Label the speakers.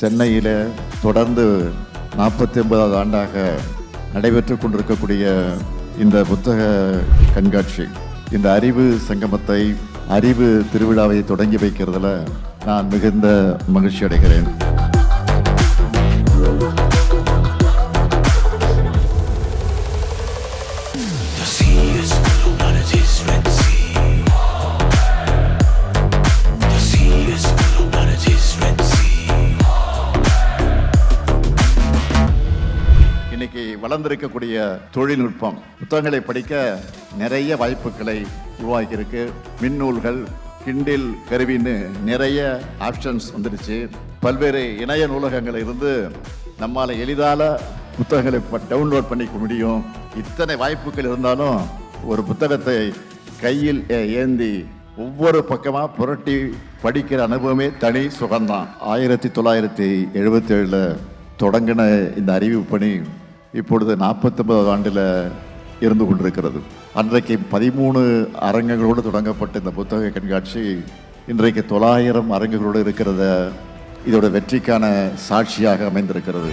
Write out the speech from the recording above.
Speaker 1: சென்னையில் தொடர்ந்து நாற்பத்தி ஒன்பதாவது ஆண்டாக நடைபெற்று கொண்டிருக்கக்கூடிய இந்த புத்தக கண்காட்சி இந்த அறிவு சங்கமத்தை அறிவு திருவிழாவை தொடங்கி வைக்கிறதுல நான் மிகுந்த மகிழ்ச்சி அடைகிறேன் இன்னைக்கு வளர்ந்திருக்கக்கூடிய தொழில்நுட்பம் புத்தகங்களை படிக்க நிறைய வாய்ப்புகளை உருவாக்கியிருக்கு. மின்னூல்கள் கிண்டில் கருவின்னு நிறைய ஆப்ஷன்ஸ் வந்துடுச்சு. பல்வேறு இணைய நூலகங்களில் இருந்து நம்மால் எளிதால் புத்தகங்களை டவுன்லோட் பண்ணிக்க முடியும். இத்தனை வாய்ப்புகள் இருந்தாலும் ஒரு புத்தகத்தை கையில் ஏந்தி ஒவ்வொரு பக்கமாக புரட்டி படிக்கிற அனுபவமே தனி சுகம்தான். ஆயிரத்தி தொள்ளாயிரத்தி எழுபத்தேழில் தொடங்கின இந்த அறிவிப்பு பணி இப்பொழுது நாற்பத்தொன்பதாவது ஆண்டில் இருந்து கொண்டிருக்கிறது. அன்றைக்கு பதிமூணு அரங்கங்களோடு தொடங்கப்பட்ட இந்த புத்தக கண்காட்சி இன்றைக்கு தொள்ளாயிரம் அரங்குகளோடு இருக்கிறத இதோட வெற்றிக்கான சாட்சியாக அமைந்திருக்கிறது.